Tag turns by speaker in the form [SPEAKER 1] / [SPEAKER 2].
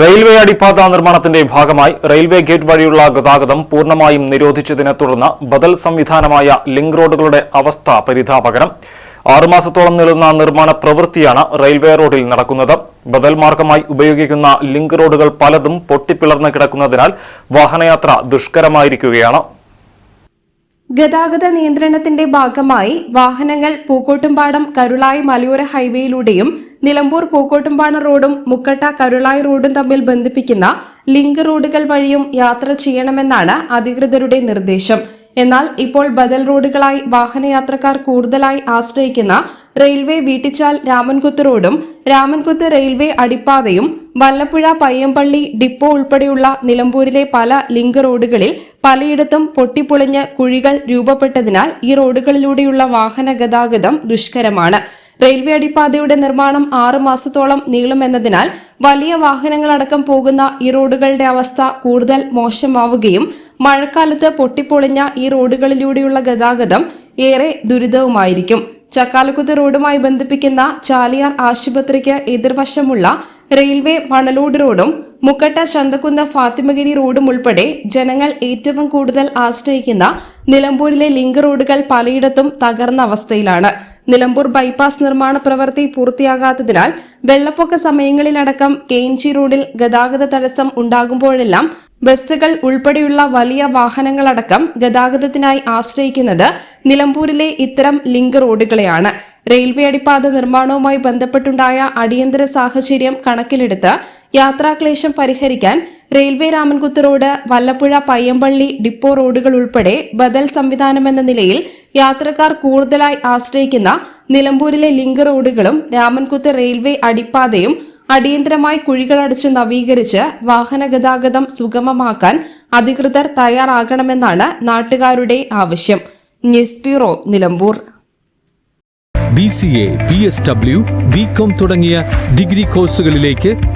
[SPEAKER 1] Railway അടിപ്പാത നിർമ്മാണത്തിന്റെ ഭാഗമായി റെയിൽവേ ഗേറ്റ് വഴിയുള്ള ഗതാഗതം പൂർണമായും നിരോധിച്ചതിനെ തുടർന്ന് ബദൽ സംവിധാനമായ ലിങ്ക് റോഡുകളുടെ അവസ്ഥ പരിതാപകരം. ആറുമാസത്തോളം നീളുന്ന നിർമ്മാണ പ്രവൃത്തിയാണ് റെയിൽവേ റോഡിൽ നടക്കുന്നത്. ബദൽ മാർഗമായി ഉപയോഗിക്കുന്ന ലിങ്ക് റോഡുകൾ പലതും പൊട്ടിപ്പിളർന്ന് കിടക്കുന്നതിനാൽ വാഹനയാത്ര ദുഷ്കരമായിരിക്കുകയാണ്.
[SPEAKER 2] ഗതാഗത നിയന്ത്രണത്തിന്റെ ഭാഗമായി വാഹനങ്ങൾ പൂക്കോട്ടുംപാടം കരുളായി മലയോര ഹൈവേയിലൂടെയും നിലമ്പൂർ പൂക്കോട്ടുംപാണ റോഡും മുക്കട്ട കരുളായി റോഡും തമ്മിൽ ബന്ധിപ്പിക്കുന്ന ലിങ്ക് റോഡുകൾ വഴിയും യാത്ര ചെയ്യണമെന്നാണ് അധികൃതരുടെ നിർദ്ദേശം. എന്നാൽ ഇപ്പോൾ ബദൽ റോഡുകളായി വാഹനയാത്രക്കാർ കൂടുതലായി ആശ്രയിക്കുന്ന റെയിൽവേ വീട്ടിച്ചാൽ രാമൻകുത്ത് റോഡും രാമൻകുത്ത് റെയിൽവേ അടിപ്പാതയും വല്ലപ്പുഴ പയ്യമ്പള്ളി ഡിപ്പോ ഉൾപ്പെടെയുള്ള നിലമ്പൂരിലെ പല ലിങ്ക് റോഡുകളിൽ പലയിടത്തും പൊട്ടിപ്പൊളിഞ്ഞ് കുഴികൾ രൂപപ്പെട്ടതിനാൽ ഈ റോഡുകളിലൂടെയുള്ള വാഹന ഗതാഗതം ദുഷ്കരമാണ്. റെയിൽവേ അടിപ്പാതയുടെ നിർമ്മാണം ആറ് മാസത്തോളം നീളുമെന്നതിനാൽ വലിയ വാഹനങ്ങളടക്കം പോകുന്ന ഈ റോഡുകളുടെ അവസ്ഥ കൂടുതൽ മോശമാവുകയും മഴക്കാലത്ത് പൊട്ടിപ്പൊളിഞ്ഞ ഈ റോഡുകളിലൂടെയുള്ള ഗതാഗതം ഏറെ ദുരിതവുമായിരിക്കും. ചക്കാലക്കുത്ത് റോഡുമായി ബന്ധിപ്പിക്കുന്ന ചാലിയാർ ആശുപത്രിക്ക് എതിർവശമുള്ള റെയിൽവേ മണലൂട് റോഡും മുക്കട്ട ചന്തക്കുന്ന് ഫാത്തിമഗിരി റോഡും ഉൾപ്പെടെ ജനങ്ങൾ ഏറ്റവും കൂടുതൽ ആശ്രയിക്കുന്ന നിലമ്പൂരിലെ ലിങ്ക് റോഡുകൾ പലയിടത്തും തകർന്ന അവസ്ഥയിലാണ്. നിലമ്പൂർ ബൈപ്പാസ് നിർമ്മാണ പ്രവൃത്തി പൂർത്തിയാകാത്തതിനാൽ വെള്ളപ്പൊക്ക സമയങ്ങളിലടക്കം കെ എൻ ജി റോഡിൽ ഗതാഗത തടസ്സം ഉണ്ടാകുമ്പോഴെല്ലാം ബസ്സുകൾ ഉൾപ്പെടെയുള്ള വലിയ വാഹനങ്ങളടക്കം ഗതാഗതത്തിനായി ആശ്രയിക്കുന്നത് നിലമ്പൂരിലെ ഇത്തരം ലിങ്ക് റോഡുകളെയാണ്. റെയിൽവേ അടിപ്പാത നിർമ്മാണവുമായി ബന്ധപ്പെട്ടുണ്ടായ അടിയന്തര സാഹചര്യം കണക്കിലെടുത്ത് യാത്രാക്ലേശം പരിഹരിക്കാൻ railway Ramankuthu road Vallappuzha Payyampalli depot റോഡുകൾ ഉൾപ്പെടെ ബദൽ സംവിധാനമെന്ന നിലയിൽ യാത്രക്കാർ കൂടുതലായി ആശ്രയിക്കുന്ന നിലമ്പൂരിലെ ലിങ്ക് റോഡുകളും രാമൻകുത്ത് റെയിൽവേ അടിപ്പാതയും അടിയന്തരമായി കുഴികളടച്ച് നവീകരിച്ച് വാഹന ഗതാഗതം സുഗമമാക്കാൻ അധികൃതർ തയ്യാറാകണമെന്നാണ് നാട്ടുകാരുടെ ആവശ്യം. News bureau Nilambur.
[SPEAKER 3] B C A B S W B com തുടങ്ങിയ ഡിഗ്രി കോഴ്സുകളിലേക്ക്